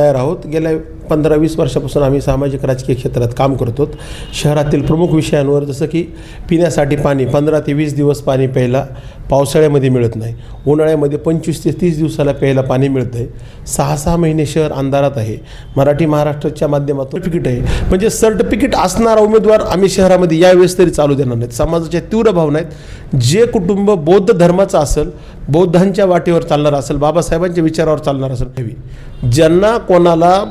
तयार आहोत. गेल्या पंधरा वीस वर्षापासून आम्ही सामाजिक राजकीय क्षेत्रात काम करतो शहरातील प्रमुख विषयांवर जसं की पिण्यासाठी पाणी पंधरा ते वीस दिवस पाणी प्यायला पावसाळ्यामध्ये मिळत नाही. उन्हाळ्यामध्ये पंचवीस ते तीस दिवसाला प्यायला पाणी मिळतं आहे सहा सहा महिने शहर अंधारात आहे. मराठी महाराष्ट्राच्या माध्यमातून सर्टिफिकेट आहे. म्हणजे सर्टिफिकेट असणारा उमेदवार आम्ही शहरामध्ये यावेळेस तरी चालू देणार नाहीत. समाजाच्या तीव्र भावना आहेत. जे कुटुंब बौद्ध धर्माचं असेल बौद्धांच्या वाटेवर चालणार असेल बाबासाहेबांच्या विचारावर चालणार असेल हवी. ज्यांना कोणाला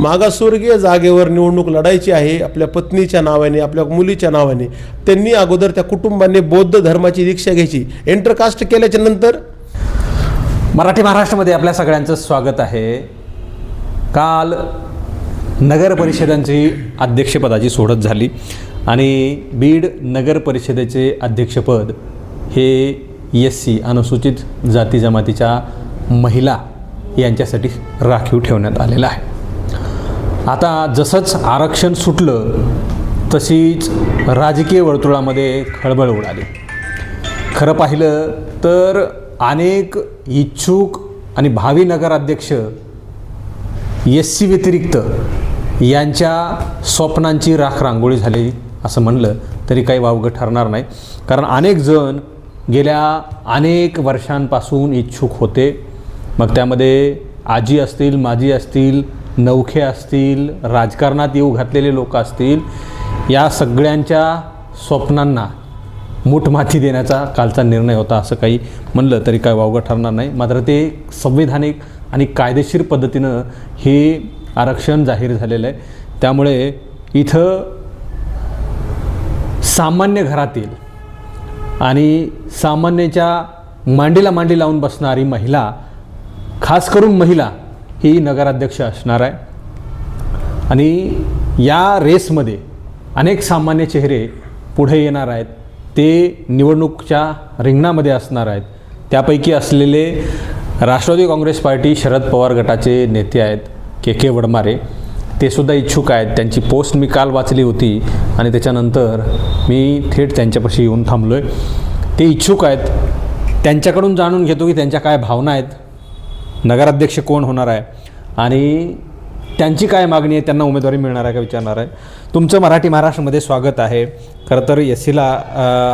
मागासवर्गीय जागेवर निवडणूक लढायची आहे आपल्या पत्नीच्या नावाने आपल्या मुलीच्या नावाने. त्यांनी अगोदर त्या कुटुंबाने बौद्ध धर्माची दीक्षा घ्यायची. एंटरकास्ट केल्याच्यानंतर? मराठी महाराष्ट्रामध्ये आपल्या सगळ्यांचं स्वागत आहे. काल नगर परिषदांची अध्यक्षपदाची सोडत झाली आणि बीड नगर परिषदेचे अध्यक्षपद हे एस सी अनुसूचित जाती जमातीच्या महिला यांच्यासाठी राखीव ठेवण्यात आलेलं आहे. आता जसंच आरक्षण सुटलं तशीच राजकीय वर्तुळामध्ये खळबळ उडाली. खरं पाहिलं तर अनेक इच्छुक आणि भावी नगराध्यक्ष एस सी व्यतिरिक्त यांच्या स्वप्नांची राख रांगोळी झाली असं म्हणलं तरी काही वावगं ठरणार नाही. कारण अनेक जण गेल्या अनेक वर्षांपासून इच्छुक होते. मग त्यामध्ये आजी असतील माजी असतील नवखे असतील राजकारणात येऊ घातलेले लोक असतील या सगळ्यांच्या स्वप्नांना मूठमाती देण्याचा कालचा निर्णय होता असं काही म्हणलं तरी काय वावगं ठरणार नाही. मात्र ते संविधानिक आणि कायदेशीर पद्धतीनं हे आरक्षण जाहीर झालेलं आहे. त्यामुळे इथं सामान्य घरातील आणि सामान्याच्या मांडीला मांडी लावून बसणारी महिला खास करून महिला ही नगराध्यक्ष असणार आहे. आणि या रेसमध्ये अनेक सामान्य चेहरे पुढे येणार आहेत. ते निवडणूकच्या रिंगणामध्ये असणार आहेत. त्यापैकी असलेले राष्ट्रवादी काँग्रेस पार्टी शरद पवार गटाचे नेते आहेत के के वडमारे. ते सुद्धा इच्छुक आहेत. त्यांची पोस्ट मी काल वाचली होती आणि त्याच्यानंतर मी थेट त्यांच्यापाशी येऊन थांबलो आहे ते इच्छुक आहेत. त्यांच्याकडून जाणून घेतो की त्यांच्या काय भावना आहेत. नगराध्यक्ष कोण होणार आहे? आणि त्यांची काय मागणी आहे? त्यांना उमेदवारी मिळणार आहे का विचारणार आहे? तुमचं मराठी महाराष्ट्रामध्ये स्वागत आहे. खरं तर एस सीला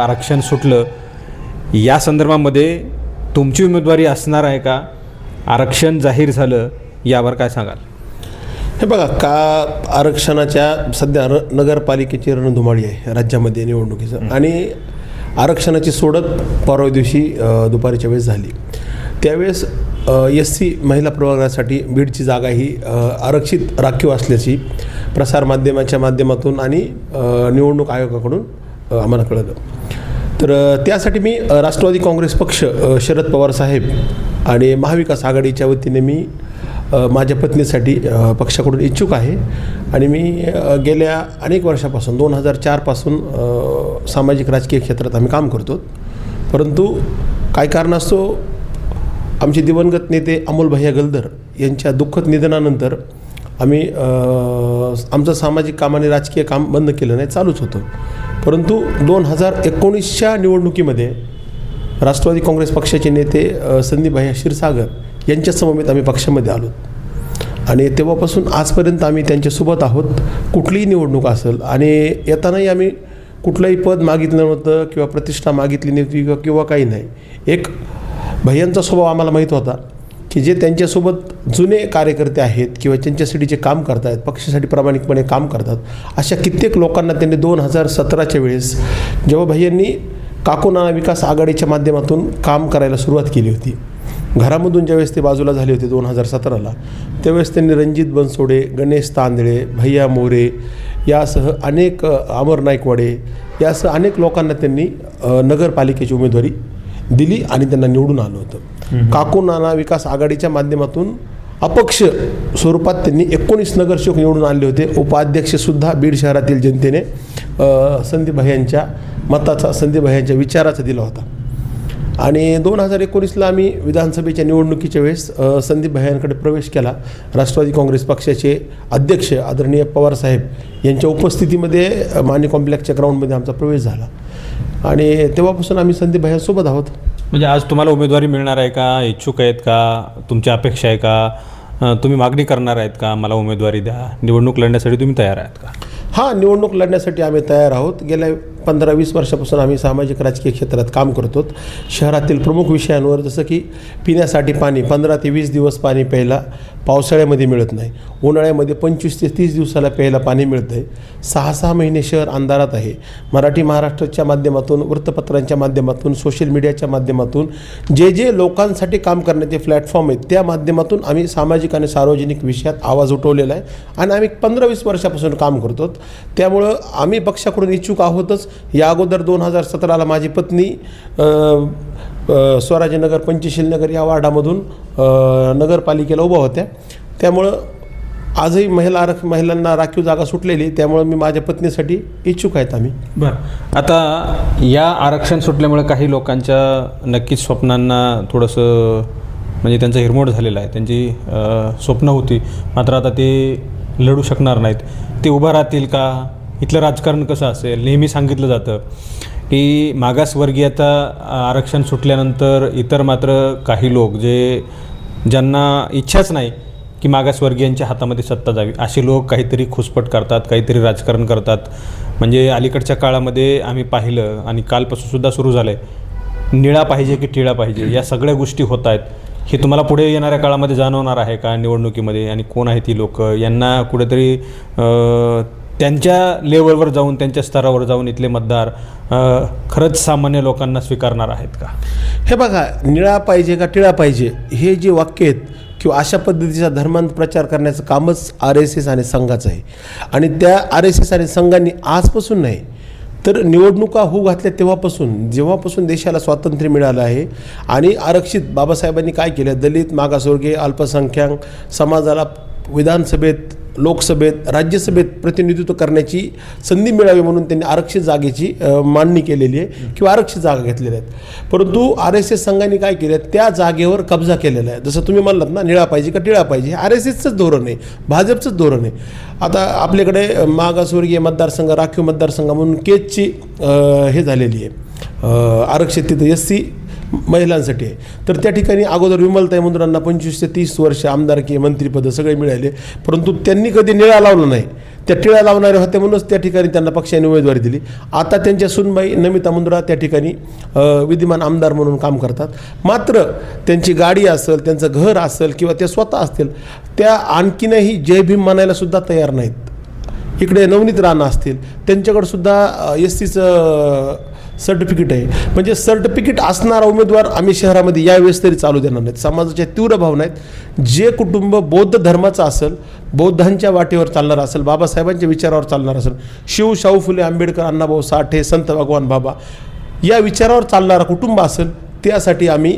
आरक्षण सुटलं. या संदर्भामध्ये तुमची उमेदवारी असणार आहे का? आरक्षण जाहीर झालं यावर काय सांगाल? हे बघा का आरक्षणाच्या सध्या र नगरपालिकेची रणधुमाळी आहे राज्यामध्ये निवडणुकीचं. आणि आरक्षणाची सोडत परवा दिवशी दुपारच्या वेळेस झाली. त्यावेळेस एस सी महिला प्रवर्गासाठी बीडची जागा ही आरक्षित राखीव असल्याची प्रसारमाध्यमाच्या माध्यमातून आणि निवडणूक आयोगाकडून आम्हाला कळलं. तर त्यासाठी मी राष्ट्रवादी काँग्रेस पक्ष शरद पवार साहेब आणि महाविकास आघाडीच्या वतीने मी माझ्या पत्नीसाठी पक्षाकडून इच्छुक आहे. आणि मी गेल्या अनेक वर्षापासून दोन हजार चारपासून सामाजिक राजकीय क्षेत्रात आम्ही काम करतो. परंतु काय कारणास्तव आमचे दिवंगत नेते अमोल भैया गलदर यांच्या दुःखद निधनानंतर आम्ही आमचं सामाजिक काम आणि राजकीय काम बंद केलं नाही चालूच होतं. परंतु दोन हजार एकोणीसच्या निवडणुकीमध्ये राष्ट्रवादी काँग्रेस पक्षाचे नेते अ, भैया क्षीरसागर यांच्या समवेत आम्ही पक्षामध्ये आलो. आणि तेव्हापासून आजपर्यंत आम्ही त्यांच्यासोबत आहोत. कुठलीही निवडणूक असेल आणि येतानाही आम्ही कुठलंही पद मागितलं नव्हतं किंवा प्रतिष्ठा मागितली नव्हती किंवा किंवा काही नाही. एक भैयांचा स्वभाव आम्हाला माहीत होता की जे त्यांच्यासोबत जुने कार्यकर्ते आहेत किंवा त्यांच्यासाठी जे काम करतायत पक्षासाठी प्रामाणिकपणे काम करतात अशा कित्येक लोकांना त्यांनी दोन हजार सतराच्या वेळेस जेव्हा भैयांनी काकोना विकास आघाडीच्या माध्यमातून काम करायला सुरुवात केली होती. घरामधून ज्यावेळेस ते बाजूला झाले होते दोन हजार सतराला त्यावेळेस त्यांनी रणजित बनसोडे गणेश तांदळे भैया मोरे यासह अनेक अमर नाईकवाडे यासह अनेक लोकांना त्यांनी नगरपालिकेची उमेदवारी दिली आणि त्यांना निवडून आलं होतं. काकू नाना विकास आघाडीच्या माध्यमातून अपक्ष स्वरूपात त्यांनी एकोणीस नगरसेवक निवडून आणले होते. उपाध्यक्षसुद्धा बीड शहरातील जनतेने अ, संदीप भैयांच्या मताचा संदीप भैयांच्या विचाराचा दिला होता. आणि दोन हजार एकोणीसला आम्ही विधानसभेच्या निवडणुकीच्या वेळेस अ, संदीप भैयांकडे प्रवेश केला. राष्ट्रवादी काँग्रेस पक्षाचे अध्यक्ष आदरणीय पवारसाहेब यांच्या उपस्थितीमध्ये माने कॉम्प्लेक्सच्या ग्राउंडमध्ये आमचा प्रवेश झाला. आणि तेव्हापासून आम्ही संदीप भैयांसोबत आहोत. म्हणजे आज तुम्हाला उमेदवारी मिळणार आहे का? इच्छुक आहेत का? तुमची अपेक्षा आहे का? तुम्ही मागणी करणार आहेत का? मला उमेदवारी द्या. निवडणूक लढण्यासाठी तुम्ही तयार आहात का? हा निवडणूक लढण्यासाठी आम्ही तयार आहोत. गेल्या पंधरा वीस वर्षापासून आम्ही सामाजिक राजकीय क्षेत्रात काम करतो शहरातील प्रमुख विषयांवर जसं की पिण्यासाठी पाणी पंधरा ते वीस दिवस पाणी प्यायला पावसाळ्यामध्ये मिळत नाही. उन्हाळ्यामध्ये पंचवीस ते तीस दिवसाला प्यायला पाणी मिळतं आहे. सहा सहा महिने शहर अंधारात आहे. मराठी महाराष्ट्राच्या माध्यमातून वृत्तपत्रांच्या माध्यमातून सोशल मीडियाच्या माध्यमातून जे जे लोकांसाठी काम करण्याचे प्लॅटफॉर्म आहेत त्या माध्यमातून आम्ही सामाजिक आणि सार्वजनिक विषयात आवाज उठवलेला आहे. आणि आम्ही पंधरा वीस वर्षापासून काम करतो त्यामुळं आम्ही पक्षाकडून इच्छुक आहोतच या अगोदर दोन हजार सतराला माझी पत्नी स्वराजनगर पंचशीलनगर स्वराज्यनगर या वार्डामधून नगरपालिकेला उभा होत्या. त्यामुळं आजही महिला आरक्ष महिलांना राखीव जागा सुटलेली त्यामुळं मी माझ्या पत्नीसाठी इच्छुक आहेत आम्ही. बरं. आता या आरक्षण सुटल्यामुळे काही लोकांच्या नक्कीच स्वप्नांना थोडंसं म्हणजे त्यांचा हिरमोड झालेला आहे. त्यांची स्वप्न होती. मात्र आता ते लढू शकणार नाहीत. ते उभं राहतील का? इथलं राजकारण कसं असेल? नेहमी सांगितलं जातं की मागासवर्गीयता आरक्षण सुटल्यानंतर इतर मात्र काही लोक जे ज्यांना इच्छाच नाही की मागासवर्गीयांच्या हातामध्ये सत्ता जावी असे लोक काहीतरी खुसपट करतात काहीतरी राजकारण करतात. म्हणजे अलीकडच्या काळामध्ये आम्ही पाहिलं आणि कालपासूनसुद्धा सुरू झालं आहे निळा पाहिजे की टिळा पाहिजे या सगळ्या गोष्टी होत आहेत. हे तुम्हाला पुढे येणाऱ्या काळामध्ये जाणवणार आहे का निवडणुकीमध्ये? आणि कोण आहे ती लोक? यांना कुठेतरी त्यांच्या लेवलवर जाऊन त्यांच्या स्तरावर जाऊन इथले मतदार खरंच सामान्य लोकांना स्वीकारणार आहेत का? हे बघा निळा पाहिजे का टिळा पाहिजे हे जे वाक्य आहेत किंवा अशा पद्धतीचा धर्मांत प्रचार करण्याचं कामच आर एस एस आणि संघाचं आहे. आणि त्या आर एस एस आणि संघांनी आजपासून नाही तर निवडणुका होऊ घातल्या तेव्हापासून जेव्हापासून देशाला स्वातंत्र्य मिळालं आहे आणि आरक्षित बाबासाहेबांनी काय केलं? दलित मागासवर्गीय अल्पसंख्याक समाजाला विधानसभेत लोकसभेत राज्यसभेत प्रतिनिधित्व करण्याची संधी मिळावी म्हणून त्यांनी आरक्षित जागेची मांडणी केलेली आहे किंवा आरक्षित जागा घेतलेल्या आहेत. परंतु आर एस एस संघाने काय केलं त्या जागेवर कब्जा केलेला आहे. जसं तुम्ही म्हणलात ना निळा पाहिजे का टिळा पाहिजे? आर एस एसचंच धोरण आहे. भाजपचंच धोरण आहे. आता आपल्याकडे मागासवर्गीय मतदारसंघ राखीव मतदारसंघ म्हणून केजची हे झालेली आहे. आरक्षित तिथं एस सी महिलांसाठी आहे. तर त्या ठिकाणी अगोदर विमलताई मुंद्रांना पंचवीस ते तीस वर्ष आमदारकी मंत्रिपदं सगळे मिळाले. परंतु त्यांनी कधी निळा लावला नाही. त्या टिळा लावणारे होते म्हणूनच त्या ठिकाणी त्यांना पक्षाने उमेदवारी दिली. आता त्यांच्या सुनबाई नमिता मुंद्रा त्या ठिकाणी विद्यमान आमदार म्हणून काम करतात. मात्र त्यांची गाडी असेल त्यांचं घर असेल किंवा त्या स्वतः असतील त्या आणखीनही जय भीम म्हणायला सुद्धा तयार नाहीत. इकडे नवनीत राणा असतील त्यांच्याकडं सुद्धा एस सीचं सर्टिफिकेट आहे. म्हणजे सर्टिफिकेट असणारा उमेदवार आम्ही शहरामध्ये यावेळेस तरी चालू देणार नाहीत. समाजाच्या तीव्र भावना आहेत. जे कुटुंब बौद्ध धर्माचं असेल बौद्धांच्या वाटेवर चालणार असेल बाबासाहेबांच्या विचारावर चालणार असेल शिव शाहू फुले आंबेडकर अण्णाभाऊ साठे संत भगवान बाबा या विचारावर चालणारा कुटुंब असेल त्यासाठी आम्ही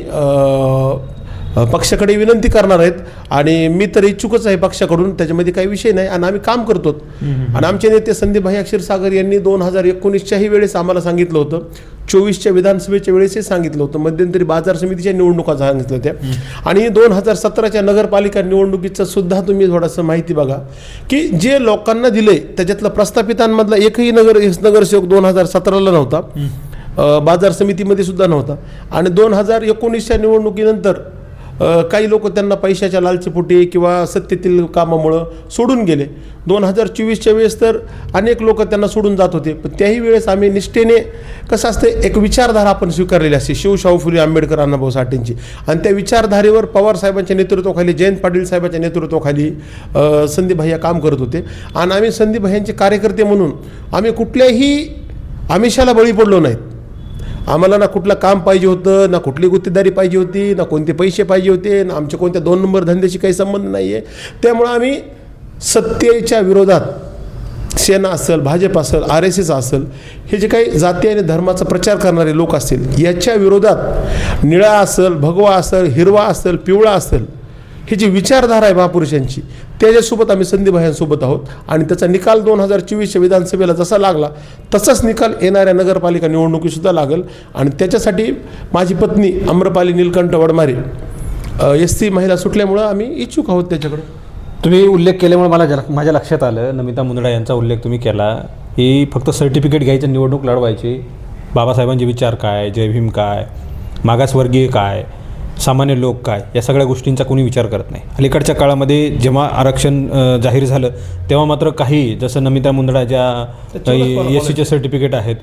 पक्षाकडे विनंती करणार आहेत आणि मी तर इच्छुकच आहे पक्षाकडून त्याच्यामध्ये काही विषय नाही आणि आम्ही काम करतो आणि आमचे नेते संदीप भाई क्षीरसागर यांनी दोन हजार एकोणीसच्याही वेळेस आम्हाला सांगितलं होतं. चोवीसच्या विधानसभेच्या वेळेसही सांगितलं होतं. मध्यंतरी बाजार समितीच्या निवडणुका सांगितल्या होत्या. आणि दोन हजार सतराच्या नगरपालिका निवडणुकीचं सुद्धा तुम्ही थोडंसं माहिती बघा की जे लोकांना दिले त्याच्यातलं प्रस्थापितांमधला एकही नगर नगरसेवक दोन हजार सतराला नव्हता. बाजार समितीमध्ये सुद्धा नव्हता. आणि दोन हजार एकोणीसच्या निवडणुकीनंतर काही लोक त्यांना पैशाच्या लालचीपोटी किंवा सत्तेतील कामामुळं सोडून गेले. दोन हजार चोवीसच्या वेळेस तर अनेक लोक त्यांना सोडून जात होते. पण त्याही वेळेस आम्ही निष्ठेने कसं असतं एक विचारधारा आपण स्वीकारलेली असते. शिवशाहू फुले आंबेडकर अण्णाभाऊ साठेंची. आणि त्या विचारधारेवर पवार साहेबांच्या नेतृत्वाखाली जयंत पाटील साहेबांच्या नेतृत्वाखाली अ, संदीप भैया काम करत होते. आणि आम्ही संदीप भैयांचे कार्यकर्ते म्हणून आम्ही कुठल्याही आमिषाला बळी पडलो नाहीत. आम्हाला ना कुठलं काम पाहिजे होतं ना कुठली गुत्तेदारी पाहिजे होती ना कोणते पैसे पाहिजे होते ना आमच्या कोणत्या दोन नंबर धंद्याशी काही संबंध नाही आहे त्यामुळं आम्ही सत्तेच्या विरोधात सेना असेल भाजप असेल आर एस एस असेल हे जे काही जाती आणि धर्माचा प्रचार करणारे लोक असतील याच्या विरोधात निळा असेल भगवा असेल हिरवा असेल पिवळा असेल ही जी विचारधारा आहे महापुरुषांची त्याच्यासोबत आम्ही संदीभायांसोबत आहोत. आणि त्याचा निकाल दोन हजार चोवीसच्या विधानसभेला जसा लागला तसाच निकाल येणाऱ्या नगरपालिका निवडणुकीसुद्धा लागेल. आणि त्याच्यासाठी माझी पत्नी आम्रपाली नीलकंठ वडमारे एस सी महिला सुटल्यामुळं आम्ही इच्छुक आहोत त्याच्याकडे. तुम्ही उल्लेख केल्यामुळे मला जरा माझ्या लक्षात आलं. नमिता मुंदडा यांचा उल्लेख तुम्ही केला. ही फक्त सर्टिफिकेट घ्यायचं निवडणूक लढवायची. बाबासाहेबांचे विचार काय? जय भीम काय? मागासवर्गीय काय? सामान्य लोक काय? या सगळ्या गोष्टींचा कोणी विचार करत नाही. अलीकडच्या काळामध्ये जेव्हा आरक्षण जाहीर झालं तेव्हा मात्र काही जसं नमिता मुंदडा ज्या एस सीचे सर्टिफिकेट आहेत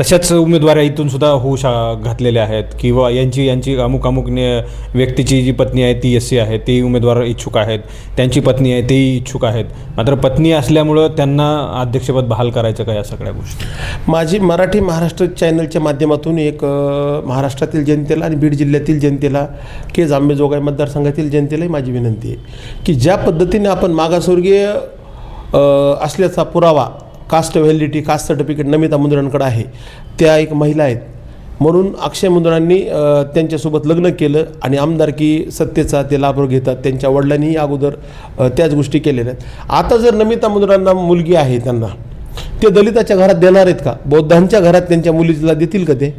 तशाच उमेदवाऱ्या इथून सुद्धा होऊ शा घातलेल्या आहेत. किंवा यांची यांची अमुक अमुक व्यक्तीची जी पत्नी आहे ती एस सी आहे ती उमेदवार इच्छुक आहेत. त्यांची पत्नी आहे तेही इच्छुक आहेत. मात्र पत्नी असल्यामुळं त्यांना अध्यक्षपद बहाल करायचं का या सगळ्या गोष्टी? माझी मराठी महाराष्ट्र चॅनलच्या माध्यमातून एक महाराष्ट्रातील जनतेला आणि बीड जिल्ह्यातील जनतेला की जांबेजोगाई मतदारसंघातील जनतेलाही माझी विनंती आहे की ज्या पद्धतीने आपण मागासवर्गीय असल्याचा पुरावा caste validity caste certificate Namita मुंद्रांकडे आहे. त्या एक महिला आहेत. म्हणून अक्षय मुंद्रांनी त्यांच्यासोबत लग्न केलं आणि आमदारकी सत्तेचा ते लाभ घेतात. त्यांच्या वडिलांनीही अगोदर त्याच गोष्टी केलेल्या आहेत. आता जर नमिता मुंद्रांना मुलगी आहे त्यांना ते दलिताच्या घरात देणार आहेत का? बौद्धांच्या घरात त्यांच्या मुलीला देतील का ते?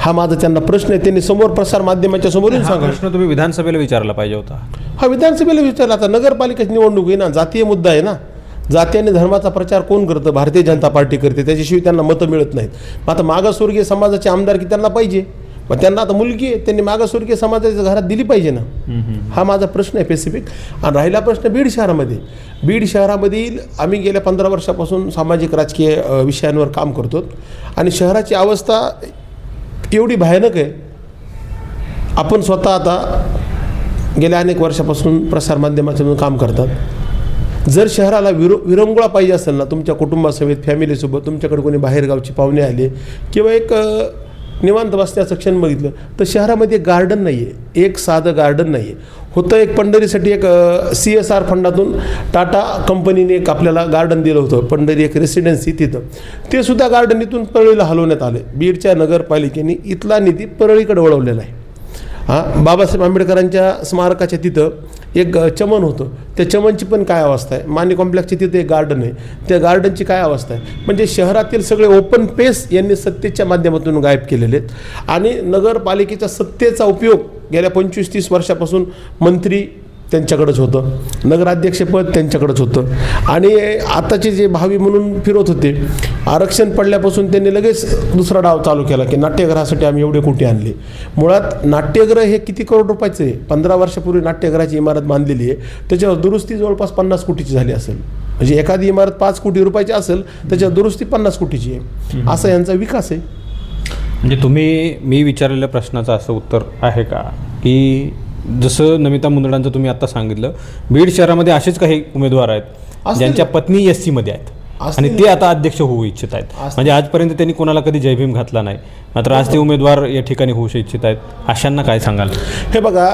हा माझा त्यांना प्रश्न आहे. त्यांनी समोर प्रसार माध्यमाच्या समोर प्रश्न तुम्ही विधानसभेला विचारला पाहिजे होता. हा विधानसभेला विचारला. आता नगरपालिकेची निवडणूक आहे ना जातीय मुद्दा आहे ना. जाती आणि धर्माचा प्रचार कोण करतं? भारतीय जनता पार्टी करते. त्याच्याशिवाय त्यांना मतं मिळत नाहीत. मग आता मागासवर्गीय समाजाचे आमदारकी त्यांना पाहिजे? मग त्यांना आता मुलगी आहे त्यांनी मागासवर्गीय समाजाच्या घरात दिली पाहिजे ना? हा माझा प्रश्न आहे स्पेसिफिक आणि राहिला प्रश्न बीड शहरामध्ये. बीड शहरामधील आम्ही गेल्या पंधरा वर्षापासून सामाजिक राजकीय विषयांवर काम करतो. आणि शहराची अवस्था एवढी भयानक आहे. आपण स्वतः आता गेल्या अनेक वर्षापासून प्रसारमाध्यमातून काम करतात. जर शहराला विरो विरंगुळा पाहिजे असेल ना तुमच्या कुटुंबासमेत फॅमिलीसोबत तुमच्याकडे कोणी बाहेरगावचे पाहुणे आले किंवा एक निवांत बसण्याचं क्षण बघितलं तर शहरामध्ये एक गार्डन नाही आहे एक साधं गार्डन नाही आहे होतं एक पंढरीसाठी एक सी एस आर फंडातून टाटा कंपनीने एक आपल्याला गार्डन दिलं होतं पंढरी एक रेसिडेन्सी तिथं. ते सुद्धा गार्डन इथून परळीला हलवण्यात आले. बीडच्या नगरपालिकेने इथला निधी परळीकडे वळवलेला आहे. हां? बाबासाहेब आंबेडकरांच्या स्मारकाच्या तिथं एक चमन होतं. त्या चमनची पण काय अवस्था आहे? माने कॉम्प्लेक्सच्या तिथं एक गार्डन आहे. त्या गार्डनची काय अवस्था आहे? म्हणजे शहरातील सगळे ओपन पेस यांनी सत्तेच्या माध्यमातून गायब केलेले आहेत. आणि नगरपालिकेच्या सत्तेचा उपयोग गेल्या पंचवीस तीस वर्षापासून मंत्री त्यांच्याकडंच होतं. नगराध्यक्षपद त्यांच्याकडंच होतं. आणि आताचे जे भावी म्हणून फिरत होते आरक्षण पडल्यापासून त्यांनी लगेच दुसरा डाव चालू केला की नाट्यगृहासाठी आम्ही एवढे कोटी आणले. मुळात नाट्यगृह हे किती करोड रुपयाचं आहे? पंधरा वर्षापूर्वी नाट्यगृहाची इमारत बांधलेली आहे. त्याच्यावर दुरुस्ती जवळपास पन्नास कोटीची झाली असेल. म्हणजे एखादी इमारत पाच कोटी रुपयाची असेल त्याच्यावर दुरुस्ती पन्नास कोटीची आहे. असा यांचा विकास आहे. म्हणजे तुम्ही मी विचारलेल्या प्रश्नाचं असं उत्तर आहे का? की जसं नमिता मुंदडांचं तुम्ही आता सांगितलं बीड शहरामध्ये असेच काही उमेदवार आहेत. ज्यांच्या पत्नी एस सीमध्ये आहेत. आणि ते आता अध्यक्ष होऊ इच्छित आहेत. म्हणजे आजपर्यंत त्यांनी कोणाला कधी जयभीम घातला नाही. मात्र आज ते उमेदवार या ठिकाणी होऊ इच्छित आहेत. अशांना काय सांगाल? हे बघा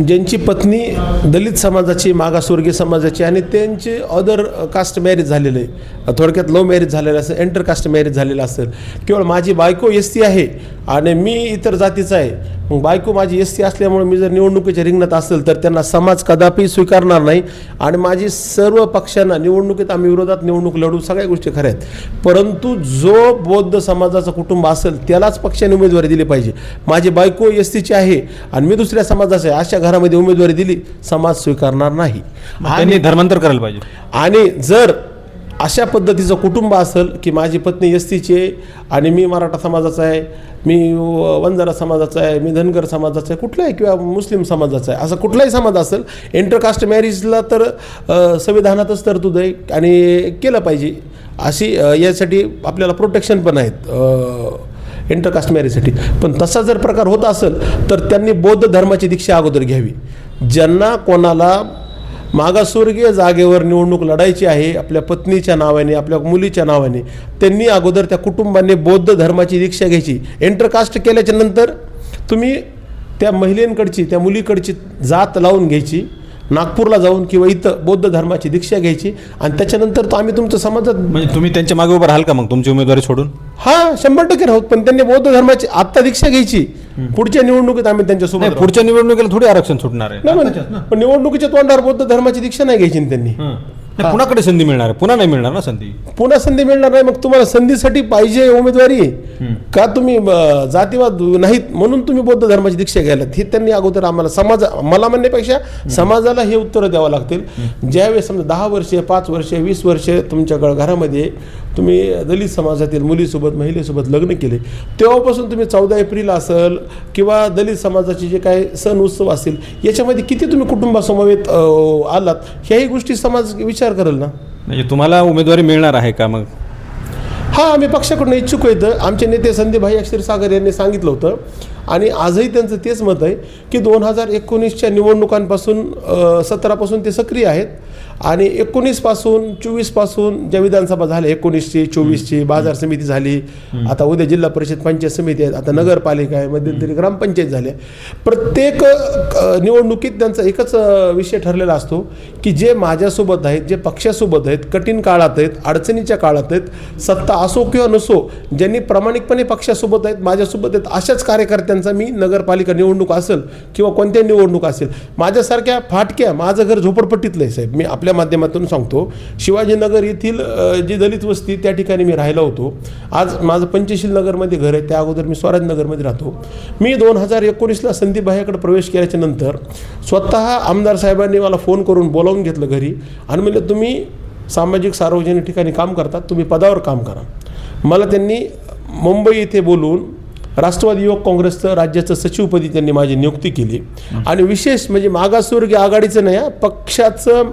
ज्यांची पत्नी दलित समाजाची मागासवर्गीय समाजाची आणि त्यांचे अदर कास्ट मॅरेज झालेलं आहे थोडक्यात लव्ह मॅरेज झालेलं असेल एंटर कास्ट मॅरेज झालेलं असेल केवळ माझी बायको एस आहे आणि मी इतर जातीचा आहे. मग बायको माझी एस टी असल्यामुळे मी जर निवडणुकीच्या रिंगणात असेल तर त्यांना समाज कदापि स्वीकारणार नाही आणि माझी सर्व पक्षांना निवडणुकीत आम्ही विरोधात निवडणूक लढू सगळ्या गोष्टी खऱ्या आहेत. परंतु जो बौद्ध समाजाचं कुटुंब असेल त्यालाच पक्षाने उमेदवारी दिली पाहिजे. माझी बायको एस टीची आहे आणि मी दुसऱ्या समाजाचा आहे. अशा घरामध्ये उमेदवारी दिली समाज स्वीकारणार नाही. त्यांनी धर्मांतर करायला पाहिजे. आणि जर अशा पद्धतीचं कुटुंब असेल की माझी पत्नी एस टीची आहे आणि मी मराठा समाजाचा आहे मी वंजारा समाजाचा आहे मी धनगर समाजाचा आहे कुठलाही किंवा मुस्लिम समाजाचा आहे असा कुठलाही समाज असेल इंटरकास्ट मॅरेजला तर संविधानातच तरतूद आहे आणि केलं पाहिजे. अशी यासाठी आपल्याला प्रोटेक्शन पण आहेत इंटरकास्ट मॅरेजसाठी पण तसा जर प्रकार होत असेल तर त्यांनी बौद्ध धर्माची दीक्षा अगोदर घ्यावी. ज्यांना कोणाला मागासवर्गीय जागेवर निवडणूक लढायची आहे आपल्या पत्नीच्या नावाने आपल्या मुलीच्या नावाने. त्यांनी अगोदर त्या कुटुंबाने बौद्ध धर्माची दीक्षा घ्यायची. एंटरकास्ट केल्याच्यानंतर तुम्ही त्या महिलेंकडची त्या मुलीकडची जात लावून घ्यायची. नागपूरला जाऊन किंवा इथं बौद्ध धर्माची दीक्षा घ्यायची आणि त्याच्यानंतर तो आम्ही तुमच्या समाजात म्हणजे तुम्ही त्यांच्या मागे उभं राहाल का मग? तुमची उमेदवारी सोडून? हा शंभर टक्के राहत पण त्यांनी बौद्ध धर्माची आत्ता दीक्षा घ्यायची. पुढच्या निवडणुकीत आम्ही त्यांच्यासोबत नाही राहू. पुढच्या निवडणुकीला थोडी आरक्षण सुटणार आहे. नाही पण- पण निवडणुकीच्या तोंडावर बौद्ध धर्माची दीक्षा नाही घ्यायची ना त्यांनी. नाही, पुन्हाकडे संधी मिळणार आहे पुन्हा नाही मिळणार ना संधी? पुन्हा संधी मिळणार नाही मग तुम्हाला संधीसाठी पाहिजे उमेदवारी? का तुम्ही अ, जातीवाद नाहीत म्हणून तुम्ही बौद्ध धर्माची दीक्षा घ्यायला? हे त्यांनी अगोदर आम्हाला समाज मला म्हणण्यापेक्षा समाजाला हे उत्तरं द्यावं लागतील. ज्यावेळेस समजा दहा वर्षे पाच वर्षे वीस वर्षे तुमच्या घ- घरामध्ये तुम्ही दलित समाजातील मुलीसोबत महिलेसोबत लग्न केले तेव्हापासून तुम्ही चौदा एप्रिल असेल किंवा दलित समाजाचे जे काही सण उत्सव असतील याच्यामध्ये किती तुम्ही कुटुंबासमवेत आलात? ह्याही गोष्टी समाज विचार करेल ना? म्हणजे तुम्हाला उमेदवारी मिळणार आहे का मग? हा आम्ही पक्षाकडून इच्छुक आहेत. आमचे नेते संदीपभाई क्षीरसागर यांनी सांगितलं होतं आणि आजही त्यांचं तेच मत आहे की दोन हजार एकोणीसच्या निवडणुकांपासून सतरापासून ते सक्रिय आहेत. आणि एकोणीसपासून चोवीसपासून ज्या विधानसभा झाल्या एकोणीसची चोवीसची बाजार समिती झाली. आता उद्या जिल्हा परिषद पंचायत समिती आहेत आता नगरपालिका आहे मध्यंतरी ग्रामपंचायत झाल्या प्रत्येक निवडणुकीत त्यांचा एकच विषय ठरलेला असतो की जे माझ्यासोबत आहेत जे पक्षासोबत आहेत कठीण काळात आहेत अडचणीच्या काळात आहेत सत्ता असो किंवा नसो ज्यांनी प्रामाणिकपणे पक्षासोबत आहेत माझ्यासोबत आहेत अशाच कार्यकर्त्यांचा मी नगरपालिका निवडणूक असेल किंवा कोणत्याही निवडणूक असेल माझ्यासारख्या फाटक्या माझं घर झोपडपट्टीतलं आहे साहेब. मी आपल्या माध्यमातून सांगतो. शिवाजीनगर येथील जी दलित वस्ती त्या ठिकाणी मी राहिला होतो. आज माझं पंचशील नगरमध्ये घर आहे. त्या अगोदर मी स्वराजनगरमध्ये राहतो. मी दोन हजार एकोणीसला संदीप भाईकडे प्रवेश केल्याच्यानंतर स्वतः आमदार साहेबांनी मला फोन करून बोलावून घेतलं घरी आणि म्हणलं तुम्ही सामाजिक सार्वजनिक ठिकाणी काम करतात तुम्ही पदावर काम करा. मला त्यांनी मुंबई येथे बोलून राष्ट्रवादी युवक काँग्रेसचं राज्याचं सचिवपदी त्यांनी माझी नियुक्ती केली. आणि विशेष म्हणजे मागासवर्गीय आघाडीचं नाही पक्षाचं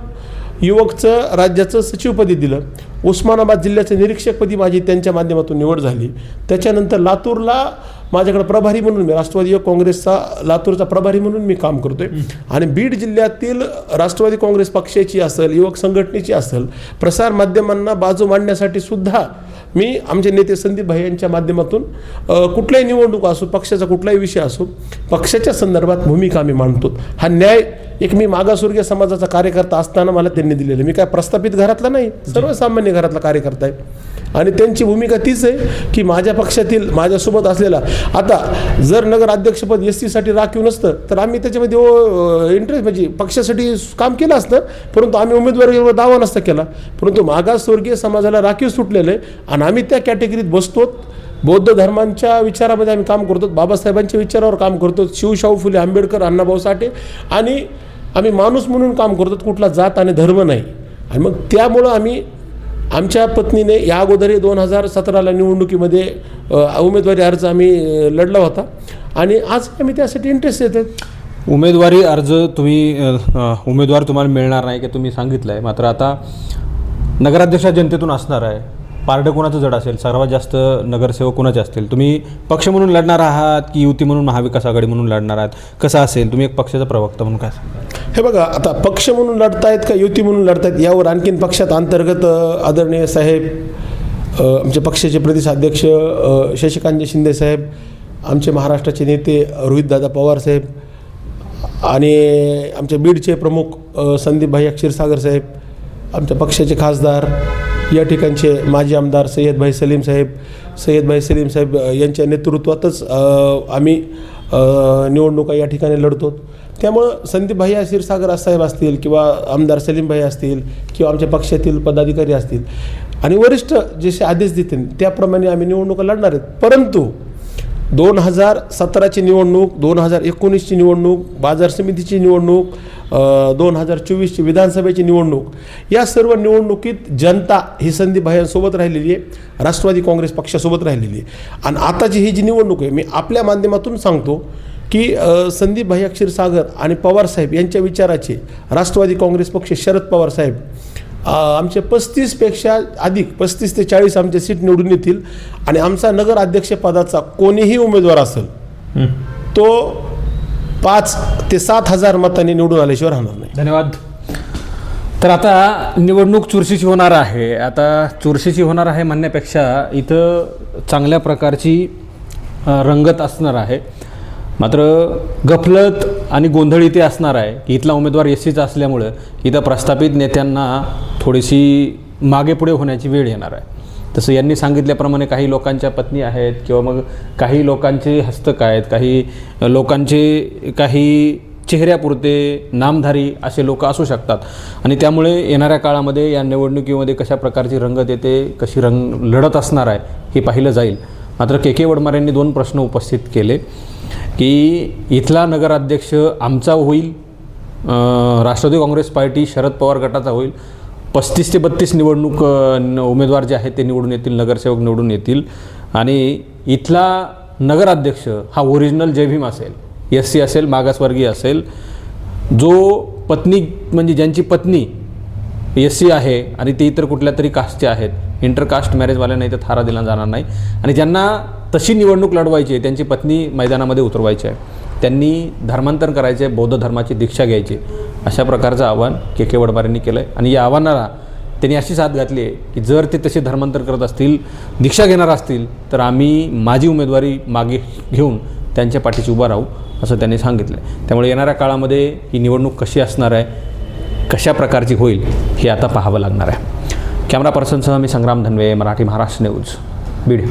युवकचं राज्याचं सचिवपदी दिलं. उस्मानाबाद जिल्ह्याचं निरीक्षकपदी माझी त्यांच्या माध्यमातून निवड झाली. त्याच्यानंतर लातूरला माझ्याकडे प्रभारी म्हणून मी राष्ट्रवादी युवक काँग्रेसचा लातूरचा प्रभारी म्हणून मी काम करतोय. आणि बीड जिल्ह्यातील राष्ट्रवादी काँग्रेस पक्षाची असेल युवक संघटनेची असेल प्रसार माध्यमांना बाजू मांडण्यासाठी सुद्धा मी आमचे नेते संदीप भाई यांच्या माध्यमातून कुठल्याही निवडणूक असो पक्षाचा कुठलाही विषय असो पक्षाच्या संदर्भात भूमिका आम्ही मांडतो. हा न्याय एक मी मागासवर्गीय समाजाचा कार्यकर्ता असताना मला त्यांनी दिलेलं मी काय प्रस्थापित घरातला नाही सर्वसामान्य घरातला कार्यकर्ता आहे. आणि त्यांची भूमिका तीच आहे की माझ्या पक्षातील माझ्यासोबत असलेला. आता जर नगर अध्यक्षपद एस टीसाठी राखीव नसतं तर आम्ही त्याच्यामध्ये इंटरेस्ट म्हणजे पक्षासाठी काम केलं असतं परंतु आम्ही उमेदवारीवर दावा नसता केला. परंतु मागासवर्गीय समाजाला राखीव सुटलेलं आहे आणि आम्ही त्या कॅटेगरीत बसतो बौद्ध धर्मांच्या विचारामध्ये आम्ही काम करतो बाबासाहेबांच्या विचारावर काम करतो शिवशाहू फुले आंबेडकर अण्णाभाऊ साठे आणि आम्ही माणूस म्हणून काम करतो कुठला जात आणि धर्म नाही. आणि मग त्यामुळं आम्ही आमच्या पत्नीने या अगोदरही दोन हजार सतराला निवडणुकीमध्ये उमेदवारी अर्ज आम्ही लढला होता. आणि आज आम्ही त्यासाठी इंटरेस्ट येतात उमेदवारी अर्ज तुम्ही उमेदवार तुम्हाला मिळणार नाही की तुम्ही सांगितलं आहे मात्र आता नगराध्यक्ष जनतेतून असणार आहे. पारडं कोणाचं जड असेल? सर्वात जास्त नगरसेवक कोणाचे असतील? तुम्ही पक्ष म्हणून लढणार आहात की युती म्हणून महाविकास आघाडी म्हणून लढणार आहात? कसं असेल? तुम्ही एक पक्षाचा प्रवक्ता म्हणून काय हे बघा आता पक्ष म्हणून लढतायत का युती म्हणून लढतायत यावर आणखीन पक्षात अंतर्गत आदरणीय साहेब आमचे पक्षाचे प्रदेशाध्यक्ष अ, शशिकांत शिंदे साहेब आमचे महाराष्ट्राचे नेते रोहितदादा पवार साहेब आणि आमच्या बीडचे प्रमुख संदीपभाई क्षीरसागर साहेब आमच्या पक्षाचे खासदार या ठिकाणचे माजी आमदार सय्यदभाई सलीम साहेब सय्यदभाई सलीम साहेब यांच्या नेतृत्वातच आम्ही निवडणुका या ठिकाणी लढतो. त्यामुळं संदीपभाई क्षीरसागर साहेब असतील किंवा आमदार सलीमभाई असतील किंवा आमच्या पक्षातील पदाधिकारी असतील आणि वरिष्ठ जसे आदेश देतील त्याप्रमाणे आम्ही निवडणुका लढणार आहेत. परंतु दोन हजार सतराची निवडणूक दोन हजार एकोणीसची निवडणूक बाजार समितीची निवडणूक दोन हजार चोवीसची विधानसभेची निवडणूक. या सर्व निवडणुकीत जनता ही संदीप भायांसोबत राहिलेली आहे. राष्ट्रवादी काँग्रेस पक्षासोबत राहिलेली आहे. आणि आताची ही जी निवडणूक आहे मी आपल्या माध्यमातून सांगतो की संदीप भाई क्षीरसागर आणि पवारसाहेब यांच्या विचाराचे राष्ट्रवादी काँग्रेस पक्ष शरद पवार साहेब आमचे पस्तीसपेक्षा अधिक पस्तीस ते चाळीस आमचे सीट निवडून येतील. आणि आमचा नगर अध्यक्षपदाचा कोणीही उमेदवार असेल तो पाच ते सात हजार मतांनी निवडून आल्याशिवाय राहणार नाही. धन्यवाद. तर आता निवडणूक चुरशीची होणार आहे. आता चुरशीची होणार आहे म्हणण्यापेक्षा इथं चांगल्या प्रकारची रंगत असणार आहे. मात्र गफलत आणि गोंधळ इथे असणार आहे की इथला उमेदवार एस सीचा असल्यामुळं इथं प्रस्थापित नेत्यांना थोडीशी मागे पुढे होण्याची वेळ येणार आहे. तसं यांनी सांगितल्याप्रमाणे काही लोकांच्या पत्नी आहेत किंवा मग काही लोकांचे हस्तक आहेत काही लोकांचे काही चेहऱ्यापुरते नामधारी असे लोक असू शकतात. आणि त्यामुळे येणाऱ्या काळामध्ये या निवडणुकीमध्ये कशा प्रकारची रंगत येते कशी रंग लढत असणार आहे हे पाहिलं जाईल. मात्र के के वडमार यांनी दोन प्रश्न उपस्थित केले की इथला नगराध्यक्ष आमचा होईल राष्ट्रवादी काँग्रेस पार्टी शरद पवार गटाचा होईल पस्तीस ते बत्तीस निवडणूक उमेदवार जे आहेत ते निवडून येतील नगरसेवक निवडून येतील. आणि इथला नगराध्यक्ष हा ओरिजिनल जयभीम असेल एस सी असेल मागासवर्गीय असेल. जो पत्नी म्हणजे ज्यांची पत्नी एस सी आहे आणि ते इतर कुठल्या तरी कास्टचे आहेत इंटरकास्ट मॅरेजवाल्यांना इथं थारा दिला जाणार नाही. आणि ज्यांना तशी निवडणूक लढवायची आहे त्यांची पत्नी मैदानामध्ये उतरवायची आहे. त्यांनी धर्मांतर करायचे बौद्ध धर्माची दीक्षा घ्यायची. अशा प्रकारचं आव्हान के के वडमारेंनी केलं आहे आणि या आव्हानाला त्यांनी अशी साथ घातली आहे की जर ते तसे धर्मांतर करत असतील दीक्षा घेणार असतील तर आम्ही माझी उमेदवारी मागे घेऊन त्यांच्या पाठीशी उभा राहू असं त्यांनी सांगितलं आहे त्यामुळे येणाऱ्या काळामध्ये ही निवडणूक कशी असणार आहे कशा प्रकारची होईल हे आता पाहावं लागणार आहे. कॅमेरा पर्सनसह मी संग्राम धनवे मराठी महाराष्ट्र न्यूज बीड.